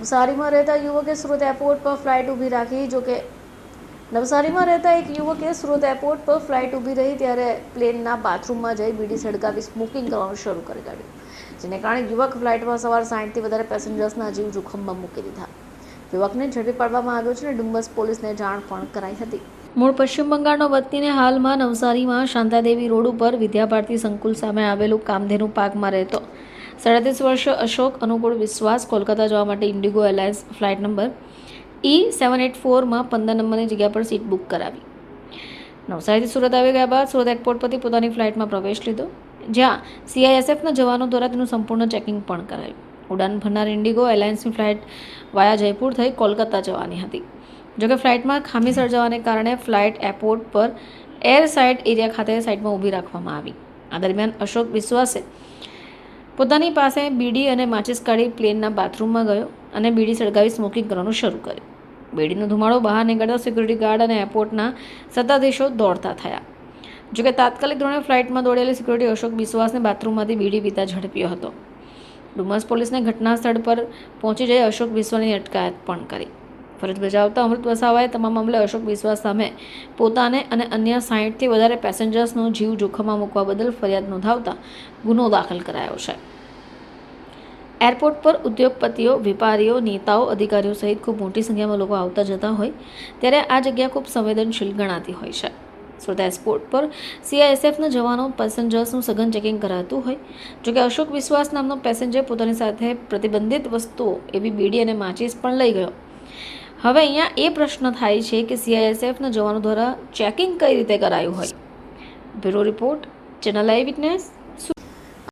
નવસારીમાં રહેતા યુવકે સુરત એરપોર્ટ પર ફ્લાઇટ ઊભી રાખી જોકે નવસારીમાં રહેતા એક યુવકે સુરત એરપોર્ટ પર ફ્લાઇટ ઊભી રહી ત્યારે પ્લેનના બાથરૂમમાં જઈ બીડી સળગાવી સ્મોકિંગ કરવાનું શરૂ કરી કાઢ્યું, જેને કારણે યુવક ફ્લાઇટમાં સવાર સાઠથી વધારે પેસેન્જર્સના જીવ જોખમમાં મૂકી દીધા. યુવકને ઝડપી પાડવામાં આવ્યો છે અને ડુમ્બસ પોલીસને જાણ પણ કરાઈ હતી. મૂળ પશ્ચિમ બંગાળનો વતનીને હાલમાં નવસારીમાં શાંતાદેવી રોડ ઉપર વિદ્યાભારતી સંકુલ સામે આવેલું કામધેનુ પાર્કમાં રહેતો સાડત્રીસ વર્ષ અશોક અનુકૂળ વિશ્વાસ કોલકાતા જવા માટે IndiGo airlines flight number E seven eight ફોરમાં પંદર નંબરની જગ્યા પર સીટ બુક કરાવી. નવસારીથી સુરત આવી ગયા બાદ સુરત એરપોર્ટ પરથી પોતાની ફ્લાઇટમાં પ્રવેશ લીધો, જ્યાં સીઆઈએસએફના જવાનો દ્વારા તેનું સંપૂર્ણ ચેકિંગ પણ કરાયું. ઉડાન ભરનાર ઇન્ડિગો એરલાઇન્સની ફ્લાઇટ વાયા જયપુર થઈ કોલકાતા જવાની હતી. જોકે ફ્લાઇટમાં ખામી સર્જાવાને કારણે ફ્લાઇટ એરપોર્ટ પર એર સાઇડ એરિયા ખાતે સાઇડમાં ઊભી રાખવામાં આવી. આ દરમિયાન અશોક વિશ્વાસે પોતાની પાસે બીડી અને માચિસ કાઢી પ્લેનના બાથરૂમમાં ગયો અને બીડી સળગાવી સ્મોકિંગ કરવાનું શરૂ કર્યું. બીડીનો ધુમાડો બહાર નીકળતા સિક્યુરિટી ગાર્ડ અને એરપોર્ટના સત્તાધીશો દોડતા થયા. જોકે તાત્કાલિક ધોરણે ફ્લાઇટમાં દોડેલી સિક્યુરિટી અશોક વિશ્વાસને બાથરૂમમાંથી બીડી પીતા ઝડપ્યો હતો. ડુમસ પોલીસને ઘટના સ્થળ પર પહોંચી જઈ અશોક વિશ્વાસની અટકાયત પણ કરી. ફરજ બજાવતા અમૃત વસાવાએ તમામ મામલે અશોક વિશ્વાસ સામે પોતાને અને અન્ય સાહીઠથી વધારે પેસેન્જર્સનો જીવ જોખમમાં મૂકવા બદલ ફરિયાદ નોંધાવતા ગુનો દાખલ કરાયો છે. એરપોર્ટ પર ઉદ્યોગપતિઓ, વેપારીઓ, નેતાઓ, અધિકારીઓ સહિત ખૂબ મોટી સંખ્યામાં લોકો આવતા જતા હોય ત્યારે આ જગ્યા ખૂબ સંવેદનશીલ ગણાતી હોય છે. સુરત એરપોર્ટ પર સીઆઈએસએફના જવાનો પેસેન્જર્સનું સઘન ચેકિંગ કરાતું હોય જોકે અશોક વિશ્વાસ નામનો પેસેન્જર પોતાની સાથે પ્રતિબંધિત વસ્તુઓ એવી બીડી અને માચીસ પણ લઈ ગયો. હવે અહીંયા એ પ્રશ્ન થાય છે કે સીઆઈએસએફના જવાનો દ્વારા ચેકિંગ કઈ રીતે કરાયું હોય. Bureau report, channel eye witness